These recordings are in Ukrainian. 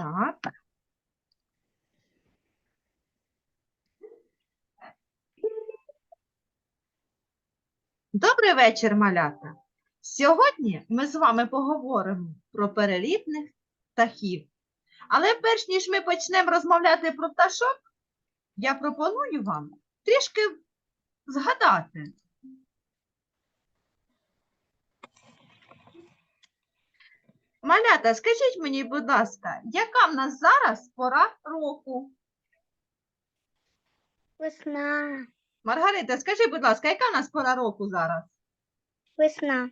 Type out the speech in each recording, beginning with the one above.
Так. Добрий вечір, малята. Сьогодні ми з вами поговоримо про перелітних птахів. Але перш ніж ми почнемо розмовляти про пташок, я пропоную вам трішки згадати. Малята, скажіть мені, будь ласка, яка в нас зараз пора року? Весна. Маргарита, скажи, будь ласка, яка в нас пора року зараз? Весна.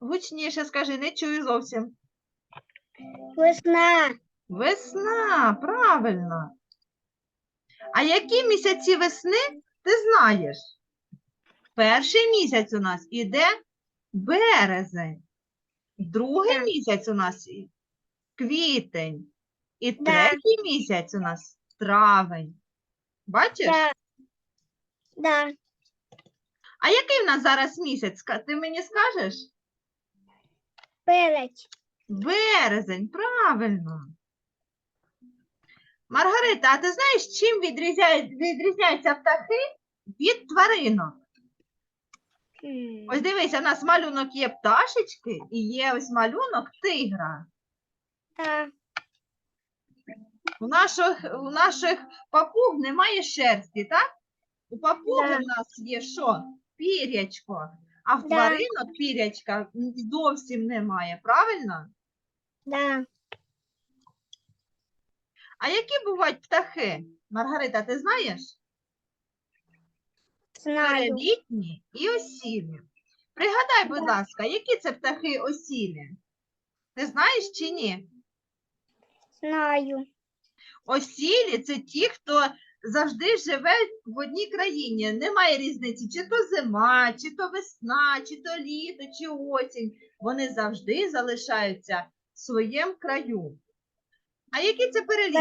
Гучніше скажи, не чую зовсім. Весна. Весна, правильно. А які місяці весни ти знаєш? Перший місяць у нас іде березень. Другий Так. місяць у нас і- квітень. І Да. третій місяць у нас травень. Бачиш? Да. Да. А який в нас зараз місяць? Ска- Ти мені скажеш? Перець. Березень, правильно. Маргарита, а ти знаєш, чим відрізняють, відрізняються птахи від тваринок? Ось дивися, у нас малюнок є пташечки і є ось малюнок тигра. Да. У наших, у наших папуг немає шерсті, так? У папуги Да. в нас є що? Пірячко. А в Да. тваринок пірячка зовсім немає, правильно? Да. А які бувають птахи? Маргарита, ти знаєш? Знаю. І осілі. Пригадай, будь ласка, які це птахи осілі? Ти знаєш чи ні? Знаю. Осілі це ті, хто завжди живе в одній країні. Немає різниці, чи то зима, чи то весна, чи то літо, чи осінь. Вони завжди залишаються в своєму краю. А які це перелітні?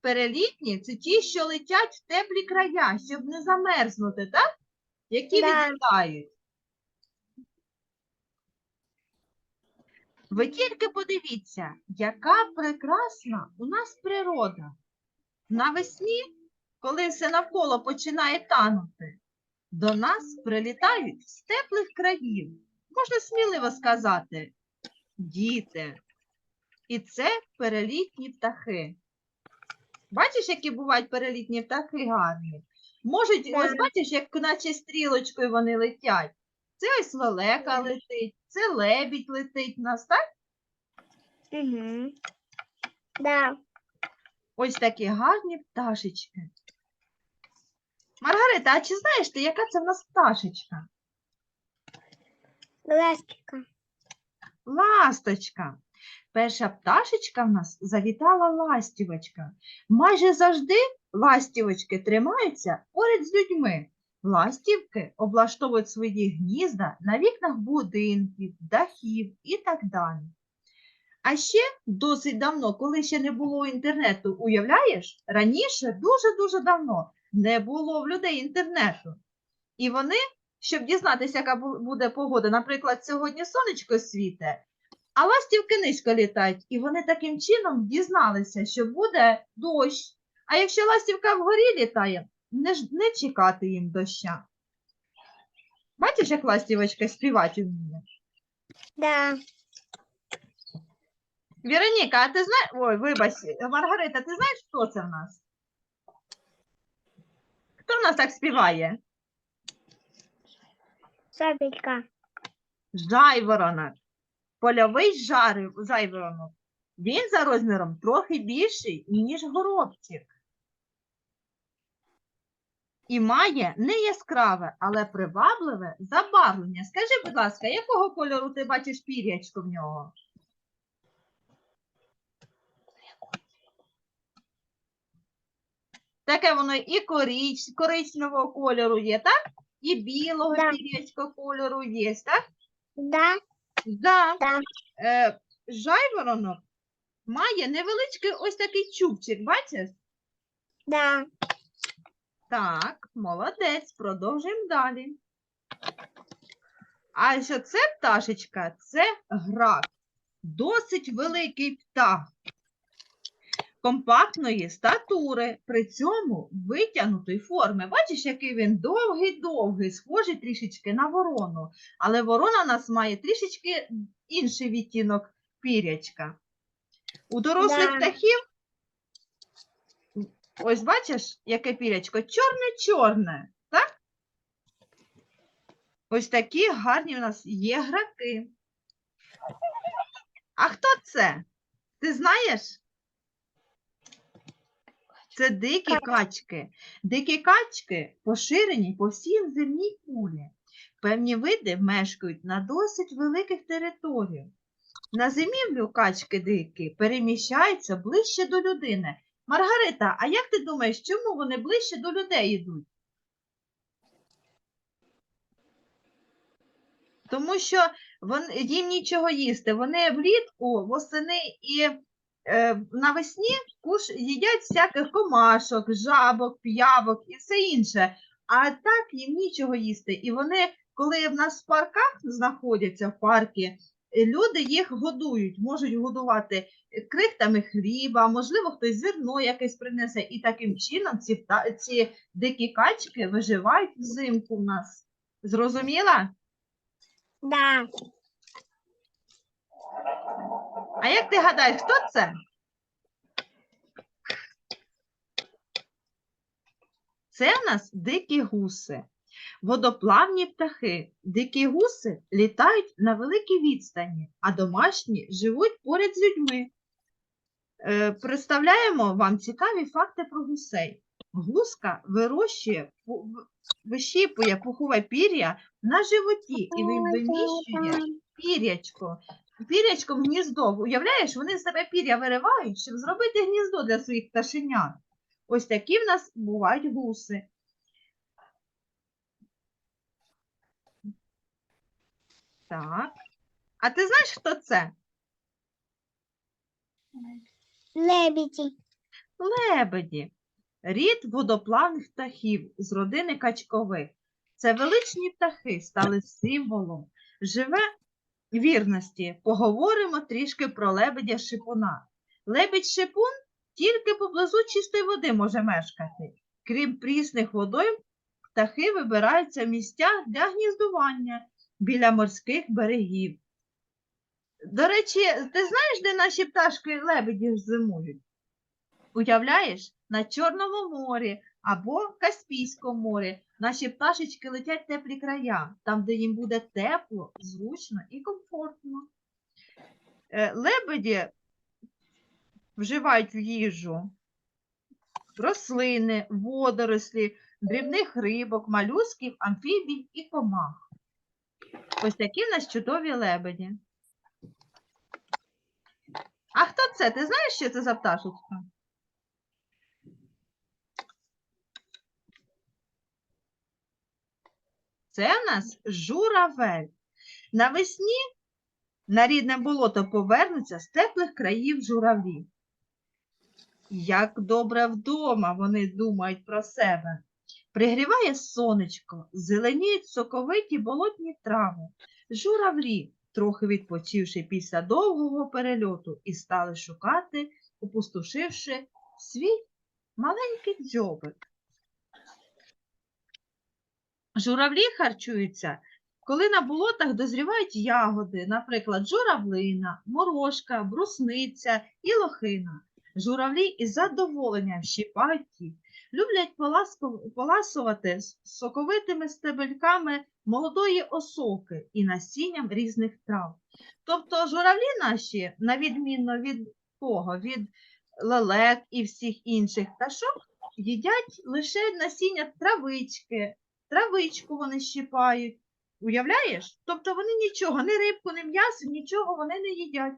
Перелітні це ті, що летять в теплі края, щоб не замерзнути, так? Які Да. відлітають. Ви тільки подивіться, яка прекрасна у нас природа. Навесні, коли все навколо починає танути, до нас прилітають з теплих країв. Можна сміливо сказати, діти. І це перелітні птахи. Бачиш, які бувають перелітні птахи гарні? Можуть, ось бачиш, як наче стрілочкою вони летять. Це ось лелека летить, це лебідь летить у нас, так? Угу. Да. Ось такі гарні пташечки. Маргарита, а чи знаєш ти, яка це в нас пташечка? Ластика. Ласточка. Перша пташечка в нас завітала ластівочка. Майже завжди ластівочки тримаються поряд з людьми. Ластівки облаштовують свої гнізда на вікнах будинків, дахів і так далі. А ще досить давно, коли ще не було інтернету, уявляєш, раніше дуже-дуже давно не було в людей інтернету. І вони, щоб дізнатися, яка буде погода, наприклад, сьогодні сонечко світе, а ластівки низько літають, і вони таким чином дізналися, що буде дощ. А якщо ластівка вгорі літає, не, ж- не чекати їм доща. Бачиш, як ластівочка співати вміє? Да. Вероніка, а ти знаєш. Ой, вибач, Маргарита, ти знаєш, хто це в нас? Хто в нас так співає? Сабелька. Жайворонок. Польовий жари- жайворонок. Він за розміром трохи більший, ніж горобчик. І має не яскраве, але привабливе забарвлення. Скажи, будь ласка, якого кольору ти бачиш пір'ячко в нього? Таке воно і корич, коричневого кольору є, так? І білого Да. пір'ячка кольору є, так? Да. Да. Да. Е, жайворонок має невеличкий ось такий чубчик, бачиш? Да. Так, молодець, продовжуємо далі. А що це пташечка? Це грак. досить великий птах компактної статури, при цьому витягнутої форми. Бачиш, який він довгий-довгий, схожий трішечки на ворону. Але ворона у нас має трішечки інший відтінок пірячка. У дорослих Да. птахів, ось бачиш, яке пірячко, чорне-чорне, так? Ось такі гарні у нас є граки. А хто це? Ти знаєш? Це дикі качки. Дикі качки поширені по всій земній кулі. Певні види мешкають на досить великих територіях. На зимівлю качки дикі переміщаються ближче до людини. Маргарита, а як ти думаєш, чому вони ближче до людей йдуть? Тому що вон, їм нічого їсти. Вони влітку, восени і навесні куш, їдять всяких комашок, жабок, п'явок і все інше. А так їм нічого їсти. І вони, коли в нас в парках знаходяться в паркі, е, люди їх годують, можуть годувати е, крихтами хліба, можливо, хтось зерно якесь принесе. І таким чином ці, ці дикі качки виживають взимку в нас. Зрозуміла? Да. А як ти гадаєш, хто це? Це в нас дикі гуси. Водоплавні птахи. Дикі гуси літають на великій відстані, а домашні живуть поряд з людьми. Е, представляємо вам цікаві факти про гусей. Гуска вирощує, пу- вищіпує пухове пір'я на животі і ви- виміщує пірячко. Пірячком гніздо. Уявляєш, вони з себе пір'я виривають, щоб зробити гніздо для своїх пташенят. Ось такі в нас бувають гуси. Так. А ти знаєш, хто це? Лебеди. Лебеді. Рід водоплавних птахів з родини качкових. Це величні птахи стали символом живе вірності. Поговоримо трішки про лебедя шипуна. Лебідь шипун тільки поблизу чистої води може мешкати. Крім прісних водойм, птахи вибираються місця для гніздування біля морських берегів. До речі, ти знаєш, де наші пташки лебеді зимують? Уявляєш, на Чорному морі або Каспійському морі наші пташечки летять в теплі края, там, де їм буде тепло, зручно і комфортно. Е, Лебеді вживають в їжу рослини, водорослі, дрібних рибок, малюсків, амфібій і комах. Ось такі в нас чудові лебеді. А хто це? Ти знаєш, що це за пташечка? Це в нас журавель. Навесні на рідне болото повернуться з теплих країв журавлі. Як добре вдома вони думають про себе. Пригріває сонечко, зеленіють соковиті болотні трави. Журавлі, трохи відпочивши після довгого перельоту, і стали шукати, опустошивши свій маленький дзьобик. Журавлі харчуються, коли на болотах дозрівають ягоди, наприклад, журавлина, морошка, брусниця і лохина. Журавлі із задоволенням щіпають їх, люблять поласувати соковитими стебельками молодої осоки і насінням різних трав. Тобто журавлі наші, на відміну від кого, від лелек і всіх інших пташок, їдять лише насіння травички, травичку вони щипають. Уявляєш? Тобто вони нічого, ні рибку, ні м'ясо, нічого вони не їдять.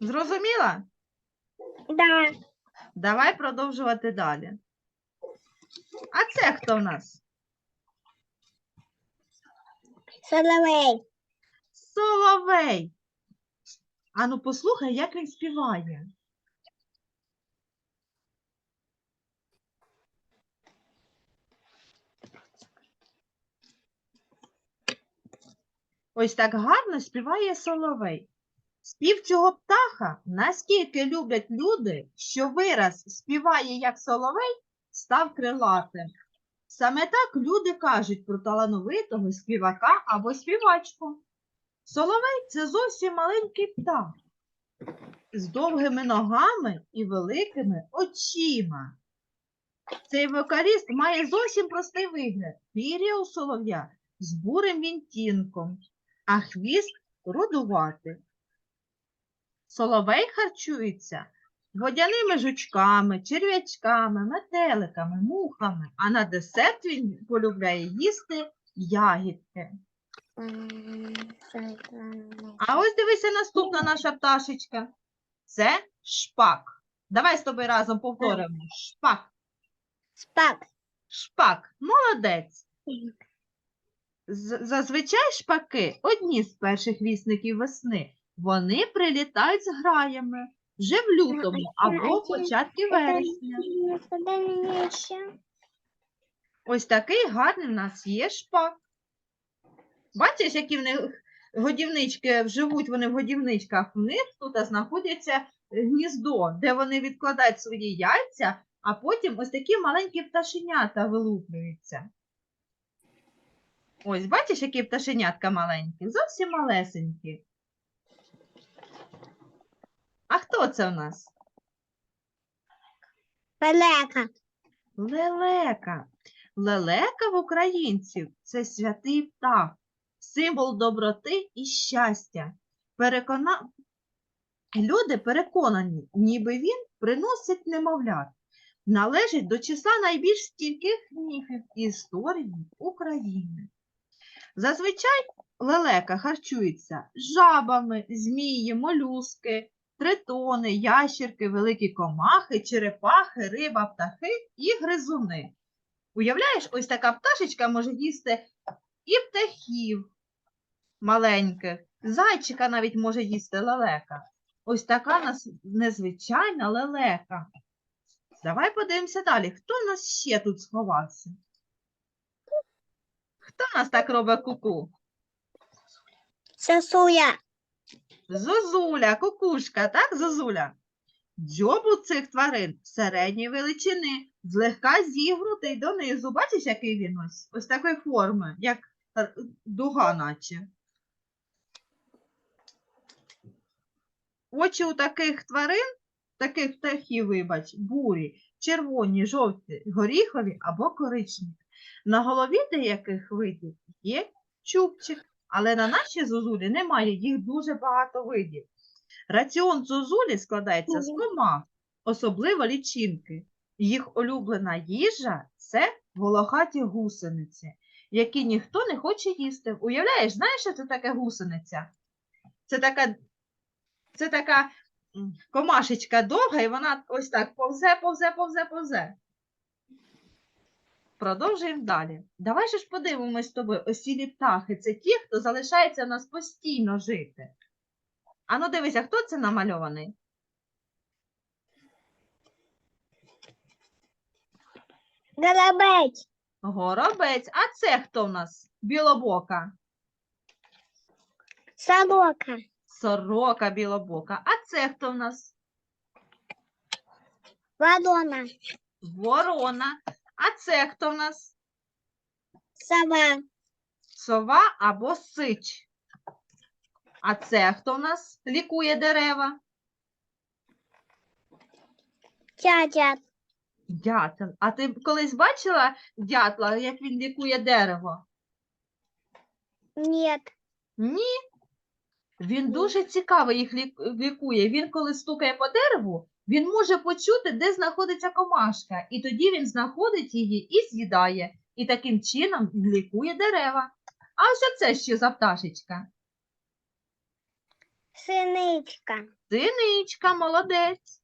Зрозуміла? Да. Давай продовжувати далі. А це хто в нас? Соловей. Соловей. Ану, послухай, як він співає. Ось так гарно співає соловей. Спів цього птаха наскільки люблять люди, що вираз співає як соловей, став крилатим. Саме так люди кажуть про талановитого співака або співачку. Соловей це зовсім маленький птах з довгими ногами і великими очима. Цей вокаліст має зовсім простий вигляд. Пір'я у солов'я з бурим відтінком, а хвіст рудуватий. Соловей харчується водяними жучками, черв'ячками, метеликами, мухами, а на десерт він полюбляє їсти ягідки. А ось дивися наступна наша пташечка. Це шпак. Давай з тобою разом повторимо. Шпак, Спак. шпак, молодець. Зазвичай шпаки одні з перших вісників весни. Вони прилітають з граями вже в лютому або в початку вересня. Ось такий гарний в нас є шпак. Бачиш, які в них годівнички живуть вони в годівничках. В них тут знаходиться гніздо, де вони відкладають свої яйця, а потім ось такі маленькі пташенята вилуплюються. Ось, бачиш, які пташенятка маленькі, зовсім малесенькі. А хто це в нас? Пелека. Лелека. Лелека в українців це святий птах, символ доброти і щастя. Перекона... Люди переконані, ніби він приносить немовлят, належить до числа найбільш стійких міфів історії України. Зазвичай лелека харчується жабами, змії, молюски, тритони, ящерки, великі комахи, черепахи, риба, птахи і гризуни. Уявляєш, ось така пташечка може їсти і птахів маленьких, зайчика навіть може їсти лелека. Ось така нас незвичайна лелека. Давай подивимося далі. Хто в нас ще тут сховався? Хто нас так робить куку? Сосуя. Зозуля, кукушка, так, Зозуля? Дзьоб у цих тварин середньої величини, злегка зігнутий донизу. Бачиш, який він ось? Ось такої форми, як дуга наче. Очі у таких тварин, таких птахів, вибач, бурі, червоні, жовті, горіхові або коричневі. На голові деяких видів є чубчик, але на нашій зозулі немає, їх дуже багато видів. Раціон зозулі складається з Мгм. комах, особливо лічинки. Їх улюблена їжа це волохаті гусениці, які ніхто не хоче їсти. Уявляєш, знаєш, що це таке гусениця? Це така, це така комашечка довга, і вона ось так повзе, повзе, повзе, повзе. Продовжуємо далі. Давай же ж подивимось з тобою. Осілі птахи це ті, хто залишається в нас постійно жити. Ану, дивися, хто це намальований? Горобець. Горобець. А це хто в нас? Білобока. Сорока. Сорока білобока. А це хто в нас? Ворона. Ворона. А це хто в нас? Сова. Сова або сич. А це хто в нас лікує дерева? Тятя. Дятел. А ти колись бачила дятла, як він лікує дерево? Нет. Ні. Він дуже цікаво їх лік- лікує. Він, коли стукає по дереву, він може почути, де знаходиться комашка, і тоді він знаходить її і з'їдає. І таким чином лікує дерева. А ось це що за пташечка? Синичка. Синичка, молодець.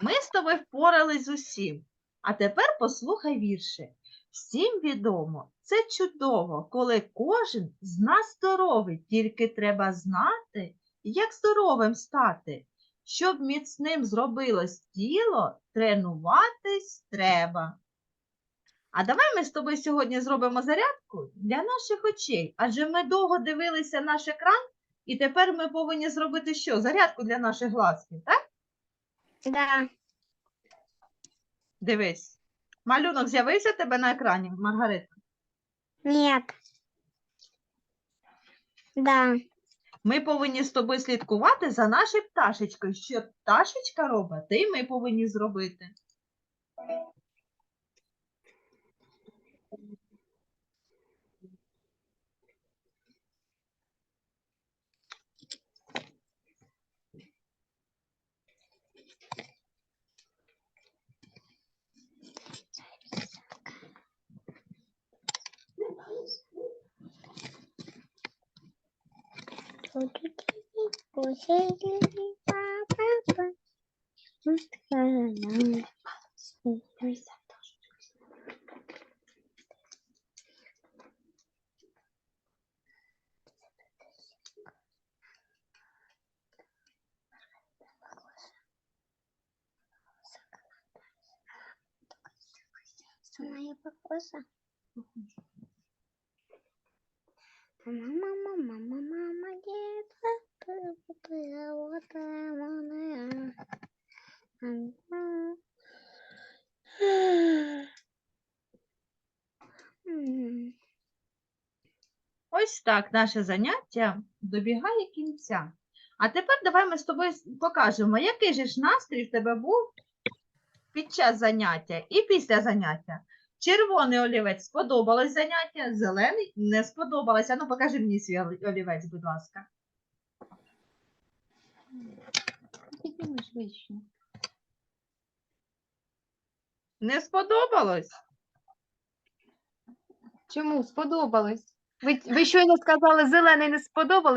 Ми з тобою впорались з усім. А тепер послухай вірші. Всім відомо, це чудово, коли кожен з нас здоровий, тільки треба знати, як здоровим стати. Щоб міцним зробилось тіло, тренуватись треба. А давай ми з тобою сьогодні зробимо зарядку для наших очей, адже ми довго дивилися наш екран І тепер ми повинні зробити що? Зарядку для наших глазків, так? Да. Дивись. Малюнок з'явився тебе на екрані, Маргарита? Нет. Да. Ми повинні з тобою слідкувати за нашою пташечкою. Що пташечка робить, ти ми повинні зробити. Моя покоса. Мама, мама, мама, мама, детка, ты, ты, ты, вот она. Ага. М. Ось так наше заняття добігає кінця. А тепер давай ми з тобою с- покажемо, який же ж настрій в тебе був під час заняття і після заняття. Червоний олівець сподобалось заняття, зелений не сподобалось. А Ну, покажи мені свій олівець, будь ласка. Не сподобалось? Чому сподобалось? Ви, ви щойно сказали, зелений не сподобалось.